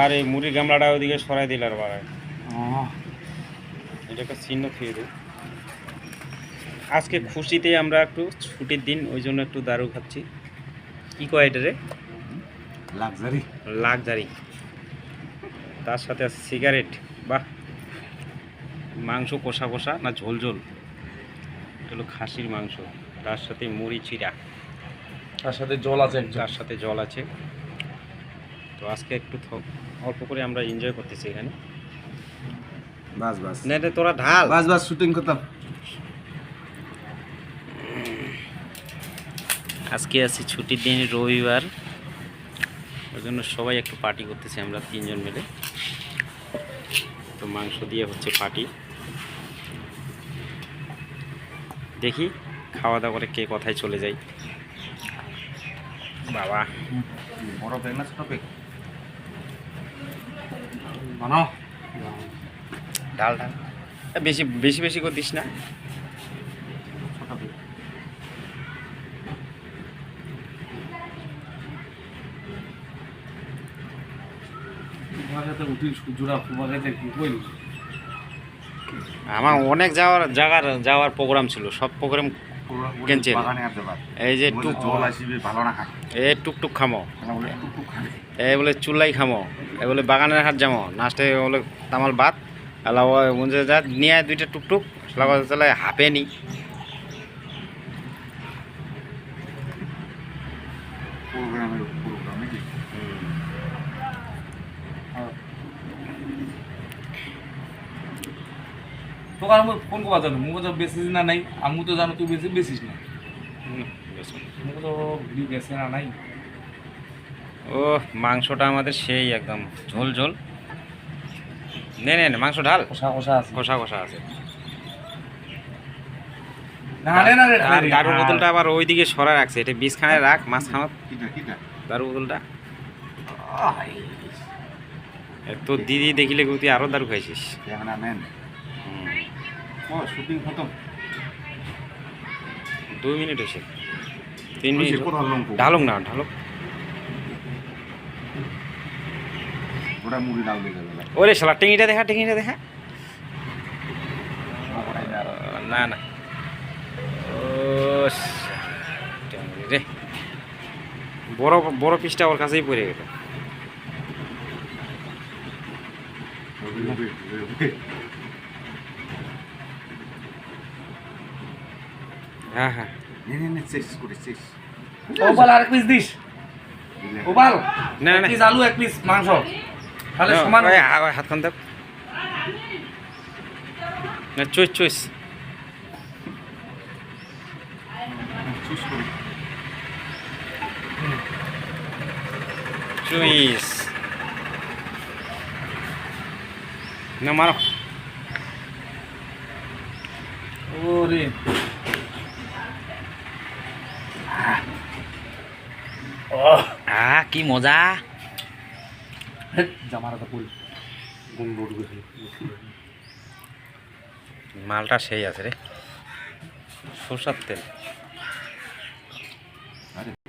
আর এই মুড়ির গামলাটা ওদিকে সরাই দিল আর বাড়ায় এটা একটা চিহ্ন খেয়ে দিই। আজকে খুশিতে আমরা একটু ছুটির দিন ওই জন্য একটু দারু খাচ্ছি। কি কয় এটা রে? লাক্সারি লাক্সারি তার সাথে আছে সিগারেট বাহ। মাংস কষা কষা না ঝোল ঝোল? এটা হলো খাসির মাংস। তার সাথে মুড়ি চিরা তার সাথে জল আছে যার সাথে জল আছে। তো আজকে একটু অল্প করে আমরা এনজয় করতেছি এখানে। বাস বাস। না তোরা ঢাল। বাস বাস শুটিং করতাম আজকে আছি ছুটির দিন রবিবার। ওই জন্য সবাই একটু পার্টি করতেছি আমরা তিনজন মিলে। তো মাংস দিয়ে হচ্ছে পার্টি দেখি খাওয়া দাওয়া করে কে কথায় চলে যাই বাবা। বড় পেক না ছোট পেক বানাও ডাল ডাল বেশি বেশি বেশি করে দিস না। আমার অনেক যাওয়ার জায়গার যাওয়ার প্রোগ্রাম ছিল সব প্রোগ্রাম যাবার। এই যে টুক জল ভালো না এ টুকটুক খামো। তাহলে বলে এ বলে চুলাই খামো। বলে বাগানের হাট যাব। নাস্তে বলে তামাল ভাত বুঝে যা নিয়ে দুইটা টুকটুক লাগা তাহলে হাফে নি। তোকে আমি ফোন করবা জানো মুখ তো না নাই আমি তো জানো তুই বেশি বেশিস না। মুখ তো না নাই। ও মাংসটা আমাদের সেই একদম ঝোল ঝোল। নে নে নে, মাংস ঢাল। কষা কষা আছে। কষা কষা আছে। না রে না রে আর দারু বোতলটা আবার ওইদিকে সরা রাখছে। এটা বিষখানে রাখ মাছ কিটা দারু বোতলটা। তোর দিদি দেখিলে তুই আরও দারু খাইছিস। ক্যামেরা ম্যান ও শুটিং খতম। দুই মিনিট হয়েছে। তিন মিনিট। ঢালুক না ঢালুক। ওটা মুড়ি ডাল দিয়ে যাবে ওরে শালা টেঙ্গিটা দেখা টেঙ্গিটা দেখা। না না। ও রে। বড় বড় পিসটা ওর কাছেই পড়ে গেল। হ্যাঁ হ্যাঁ। শেষ করে শেষ। আর এক পিস দিস। ও বল। না, এক পিস আলু এক পিস মাংস। তাহলে সমান ওই, আ- ওই হাতখান দেখ না চুইস চুইস চুজ করে চুইস না মারো ওরে। আ কি মজা। মালটা সেই আছে রে। সরষার তেল।